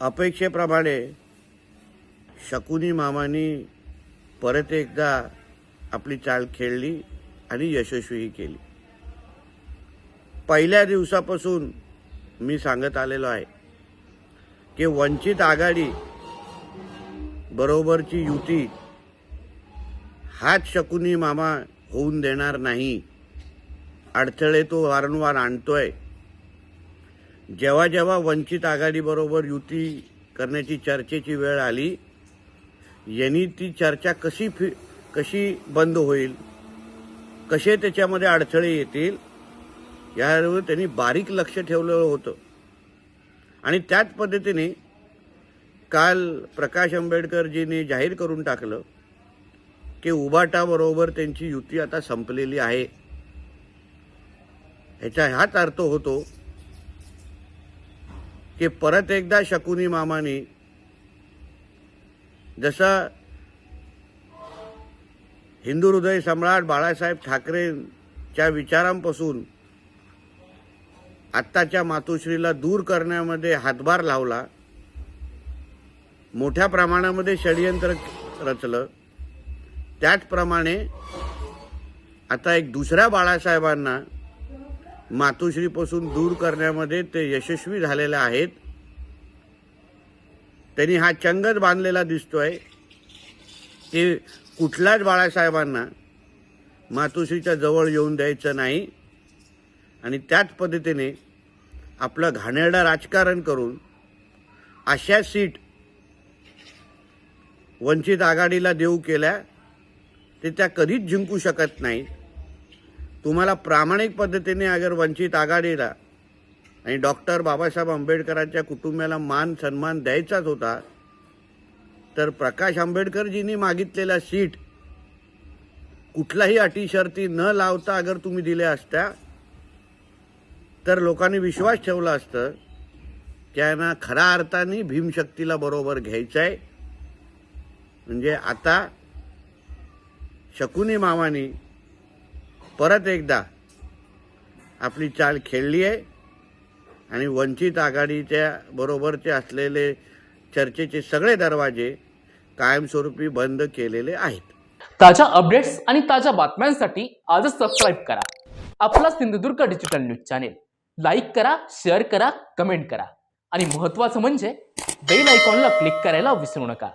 अपेक्षेप्रमाणे शकुनी मामानी परत एकदा आपली चाल खेळली आणि यशस्वीही केली. पहिल्या दिवसापासून मी सांगत आलेलो आहे की वंचित आघाडी बरोबरची युती हाच शकुनी मामा होऊन देणार नाही. अडथळे तो वारंवार आणतोय. जेव्हा जेव्हा वंचित आघाडीबरोबर युती करण्याची चर्चेची वेळ आली यांनी ती चर्चा कशी फि कशी बंद होईल कसे त्याच्यामध्ये अडथळे येतील यावर त्यांनी बारीक लक्ष ठेवलेलं होतं. आणि त्याच पद्धतीने काल प्रकाश आंबेडकरजींनी जाहीर करून टाकलं की उबाटाबरोबर त्यांची युती आता संपलेली आहे. ह्याचा हाच अर्थ होतो की परत एकदा शकुनी मामानी जसं हिंदू हृदय सम्राट बाळासाहेब ठाकरेंच्या विचारांपासून आत्ताच्या मातोश्रीला दूर करण्यामध्ये हातभार लावला मोठ्या प्रमाणामध्ये षडयंत्र रचलं त्याचप्रमाणे आता एक दुसऱ्या बाळासाहेबांना मातोश्रीपासून दूर करण्यामध्ये ते यशस्वी झालेले आहेत. त्यांनी हा चंगच बांधलेला दिसतोय. की कुठल्याच बाळासाहेबांना मातोश्रीच्या जवळ येऊन द्यायचं नाही. आणि त्याच पद्धतीने आपलं घाणेरडं राजकारण करून अशा सीट वंचित आघाडीला देऊ केल्या ते त्या कधीच जिंकू शकत नाही तुम्हाला प्रामाणिक पद्धतीने अगर वंचित आघाडीला आणि डॉक्टर बाबासाहेब आंबेडकरांच्या कुटुंबाला मान सन्मान द्यायचाच होता तर प्रकाश आंबेडकरजींनी मागितलेल्या सीट कुठलाही अटी शर्ती न लावता अगर तुम्ही दिल्या असत्या तर लोकांनी विश्वास ठेवला असतं त्यांना खऱ्या अर्थाने भीमशक्तीला बरोबर घ्यायचं आहे म्हणजे आता शकुनी मामानी परत एकदा आपली चाल खेळली आहे आणि वंचित आघाडीच्या बरोबरचे असलेले चर्चेचे सगळे दरवाजे कायमस्वरूपी बंद केलेले आहेत. ताज्या अपडेट्स आणि ताज्या बातम्यांसाठी आजच सबस्क्राईब करा. आपला Sindhudurg digital news channel like करा शेअर करा कमेंट करा. आणि महत्त्वाचं म्हणजे बेल आयकॉनला क्लिक करायला विसरू नका.